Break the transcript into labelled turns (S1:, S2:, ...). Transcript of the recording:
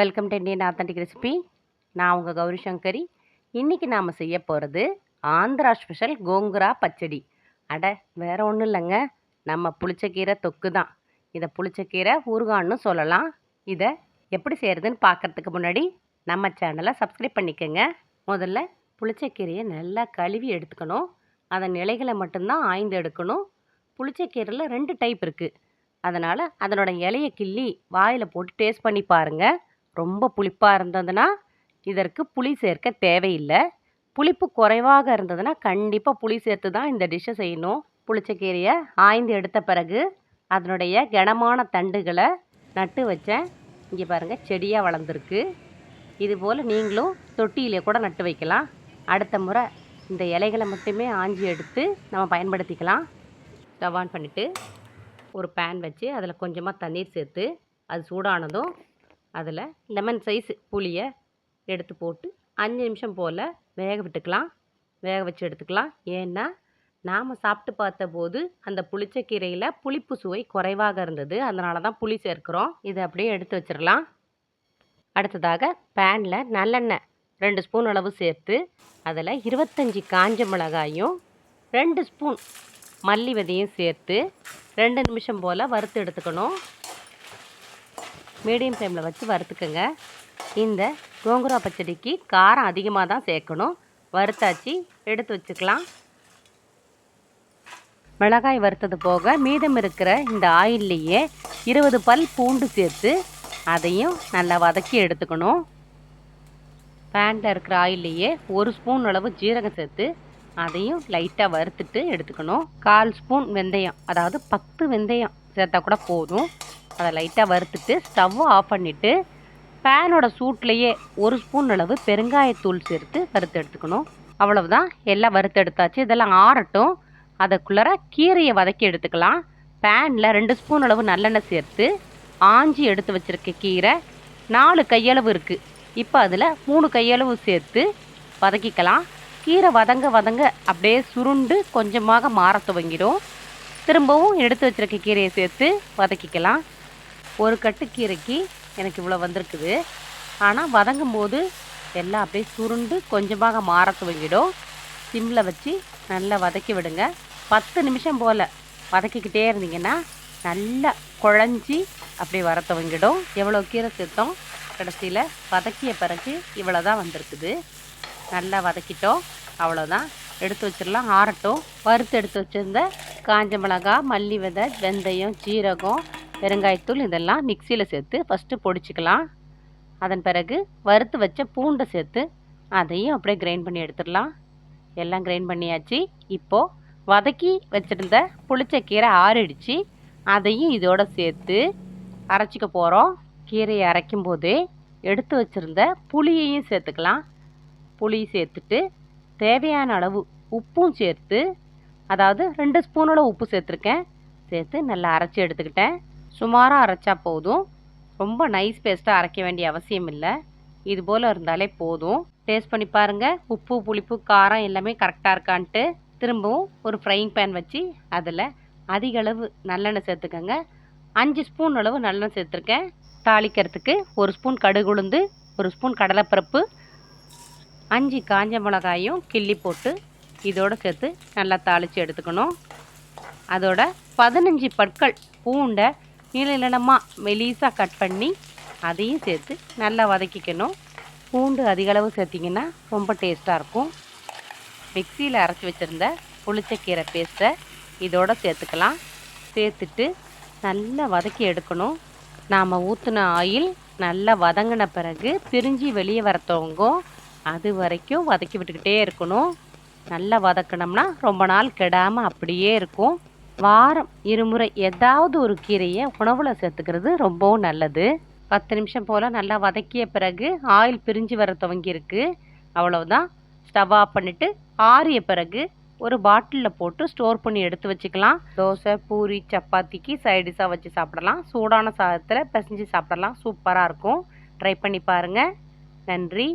S1: Welcome to Indian authentic recipe நான் உங்கள் கௌரி சங்கரி இன்றைக்கி நாம் செய்ய போகிறது ஆந்திரா ஸ்பெஷல் கோங்குரா பச்சடி. அட வேறு ஒன்றும் இல்லைங்க. நம்ம புளிச்சக்கீரை தொக்கு தான் இதை புளிச்சக்கீரை ஊறுகான்னு சொல்லலாம். இதை எப்படி செய்கிறதுன்னு பார்க்கறதுக்கு முன்னாடி நம்ம சேனலை சப்ஸ்கிரைப் பண்ணிக்கோங்க. முதல்ல புளிச்சக்கீரையை நல்லா கழுவி எடுத்துக்கணும். அதன் இலைகளை மட்டும்தான் ஆய்ந்து எடுக்கணும். புளிச்சக்கீரையில் ரெண்டு டைப் இருக்குது அதனால் அதனோட இலையை கிள்ளி வாயில் போட்டு டேஸ்ட் பண்ணி பாருங்கள் ரொம்ப புளிப்பாக இருந்ததுன்னா இதற்கு புளி சேர்க்க தேவையில்லை. புளிப்பு குறைவாக இருந்ததுன்னா கண்டிப்பாக புளி சேர்த்து தான் இந்த டிஷ்ஷை செய்யணும். புளிச்சக்கீரையை ஆய்ந்து எடுத்த பிறகு அதனுடைய கனமான தண்டுகளை நட்டு வச்சேன். இங்கே பாருங்கள் செடியாக வளர்ந்துருக்கு. இதுபோல் நீங்களும் தொட்டியிலே கூட நட்டு வைக்கலாம். அடுத்த முறை இந்த இலைகளை மட்டுமே ஆஞ்சி எடுத்து நம்ம பயன்படுத்திக்கலாம். ஸ்டவ் ஆன் பண்ணிவிட்டு ஒரு பேன் வச்சு அதில் கொஞ்சமாக தண்ணீர் சேர்த்து அது சூடானதும் அதில் லெமன் சைஸ் புளியை எடுத்து போட்டு அஞ்சு நிமிஷம் போல் வேக விட்டுக்கலாம். வேக வச்சு எடுத்துக்கலாம். ஏன்னா நாம் சாப்பிட்டு பார்த்தபோது அந்த புளிச்சக்கீரையில் புளிப்பு சுவை குறைவாக இருந்தது. அதனால தான் புளி சேர்க்குறோம். இதை அப்படியே எடுத்து வச்சிடலாம். அடுத்ததாக பேனில் நல்லெண்ணெய் ரெண்டு ஸ்பூன் அளவு சேர்த்து அதில் இருபத்தஞ்சி காஞ்ச மிளகாயும் ரெண்டு ஸ்பூன் மல்லி விதையும் சேர்த்து ரெண்டு நிமிஷம் போல் வறுத்து எடுத்துக்கணும். மீடியம் ஃப்ளேமில் வச்சு வறுத்துக்கோங்க. இந்த கோங்குரா பச்சடிக்கு காரம் அதிகமாக தான் சேர்க்கணும். வறுத்தாச்சு எடுத்து வச்சுக்கலாம். மிளகாய் வறுத்தது போக மீதம் இருக்கிற இந்த ஆயில்லையே இருபது பல் பூண்டு சேர்த்து அதையும் நல்லா வதக்கி எடுத்துக்கணும். பேனில் இருக்கிற ஆயில்லையே ஒரு ஸ்பூன் அளவு ஜீரகம் சேர்த்து அதையும் லைட்டாக வறுத்துட்டு எடுத்துக்கணும். கால் ஸ்பூன் வெந்தயம் அதாவது பத்து வெந்தயம் சேர்த்தா கூட போதும். அதை லைட்டாக வறுத்துட்டு ஸ்டவ்வை ஆஃப் பண்ணிவிட்டு பேனோட சூட்லேயே ஒரு ஸ்பூன் அளவு பெருங்காயத்தூள் சேர்த்து வறுத்து எடுத்துக்கணும். அவ்வளவுதான். எல்லாம் வறுத்து எடுத்தாச்சு. இதெல்லாம் ஆறட்டும். அதுக்குள்ளார கீரையை வதக்கி எடுத்துக்கலாம். பேனில் ரெண்டு ஸ்பூன் அளவு நல்லெண்ணெய் சேர்த்து ஆஞ்சி எடுத்து வச்சுருக்க கீரை நாலு கையளவு இருக்குது இப்போ அதில் மூணு கையளவு சேர்த்து வதக்கிக்கலாம். கீரை வதங்க வதங்க அப்படியே சுருண்டு கொஞ்சமாக மாற துவங்கிடும். திரும்பவும் எடுத்து வச்சுருக்க கீரையை சேர்த்து வதக்கிக்கலாம். ஒரு கட்டு கீரைக்கு எனக்கு இவ்வளோ வந்திருக்குது. ஆனால் வதங்கும் போது எல்லாம் அப்படியே சுருண்டு கொஞ்சமாக மாற துவங்கிடும் சிம்மில் வச்சு நல்லா வதக்கி விடுங்க. பத்து நிமிஷம் போல் வதக்கிக்கிட்டே இருந்தீங்கன்னா நல்லா குழஞ்சி அப்படியே வர துவங்கிடும் எவ்வளோ கீரை சேர்த்தோம்? கடைசியில் வதக்கிய பிறகு இவ்வளோ தான் வந்திருக்குது. நல்லா வதக்கிட்டோம். அவ்வளோதான். எடுத்து வச்சிடலாம். ஆறட்டும். வறுத்து எடுத்து வச்சுருந்த காஞ்ச மிளகா மல்லி விதை வெந்தயம் சீரகம் பெருங்காயத்தூள் இதெல்லாம் மிக்சியில் சேர்த்து ஃபஸ்ட்டு பொடிச்சிக்கலாம். அதன் பிறகு வறுத்து வச்ச பூண்டை சேர்த்து அதையும் அப்படியே கிரைண்ட் பண்ணி எடுத்துடலாம். எல்லாம் கிரைண்ட் பண்ணியாச்சு. இப்போது வதக்கி வச்சுருந்த புளிச்ச கீரை ஆறிடுச்சு. அதையும் இதோட சேர்த்து அரைச்சிக்க போகிறோம் கீரையை அரைக்கும் போதே எடுத்து வச்சுருந்த புளியையும் சேர்த்துக்கலாம். புளி சேர்த்துட்டு தேவையான அளவு உப்பும் சேர்த்து அதாவது ரெண்டு ஸ்பூனோட உப்பு சேர்த்துருக்கேன். சேர்த்து நல்லா அரைச்சி எடுத்துக்கிட்டேன். சுமாராக அரைச்சா போதும். ரொம்ப நைஸ் பேஸ்ட்டாக அரைக்க வேண்டிய அவசியம் இல்லை. இது போல் இருந்தாலே போதும். டேஸ்ட் பண்ணி பாருங்கள் உப்பு புளிப்பு காரம் எல்லாமே கரெக்டாக இருக்கான்ட்டு. திரும்பவும் ஒரு ஃப்ரைங் பேன் வச்சு அதில் அதிக அளவு நல்லெண்ணெய் சேர்த்துக்கோங்க. அஞ்சு ஸ்பூன் அளவு நல்லெண்ணெய் சேர்த்துருக்கேன். தாளிக்கிறதுக்கு ஒரு ஸ்பூன் கடுகு உளுந்து ஒரு ஸ்பூன் கடலைப்பருப்பு அஞ்சு காஞ்ச மிளகாயும் கிள்ளி போட்டு இதோடு சேர்த்து நல்லா தாளித்து எடுத்துக்கணும். அதோட பதினஞ்சு பற்கள் பூண்டை நீள நீளமாக மெலீஸாக கட் பண்ணி அதையும் சேர்த்து நல்லா வதக்கிக்கணும். பூண்டு அதிகளவு சேர்த்திங்கன்னா ரொம்ப டேஸ்ட்டாக இருக்கும். மிக்சியில் அரைச்சி வச்சுருந்த புளிச்சக்கீரை பேஸ்ட்டை இதோட சேர்த்துக்கலாம். சேர்த்துட்டு நல்லா வதக்கி எடுக்கணும். நாம் ஊற்றின ஆயில் நல்லா வதங்கின பிறகு பிரிஞ்சு வெளியே வர துவங்கும் அது வரைக்கும் வதக்கி விட்டுக்கிட்டே இருக்கணும். நல்லா வதக்கினோம்னா ரொம்ப நாள் கெடாமல் அப்படியே இருக்கும். வாரம் இருமுறை ஏதாவது ஒரு கீரையை உணவில் சேர்த்துக்கிறது ரொம்பவும் நல்லது. பத்து நிமிஷம் போல் நல்லா வதக்கிய பிறகு ஆயில் பிரிஞ்சு வர துவங்கியிருக்கு. அவ்வளவுதான். ஸ்டவ் ஆஃப் பண்ணிவிட்டு ஆறிய பிறகு ஒரு பாட்டிலில் போட்டு ஸ்டோர் பண்ணி எடுத்து வச்சுக்கலாம். தோசை பூரி சப்பாத்திக்கு சைடிஷாக வச்சு சாப்பிடலாம். சூடான சாதத்தில் பிசைஞ்சு சாப்பிடலாம். சூப்பராக இருக்கும். ட்ரை பண்ணி பாருங்கள் நன்றி.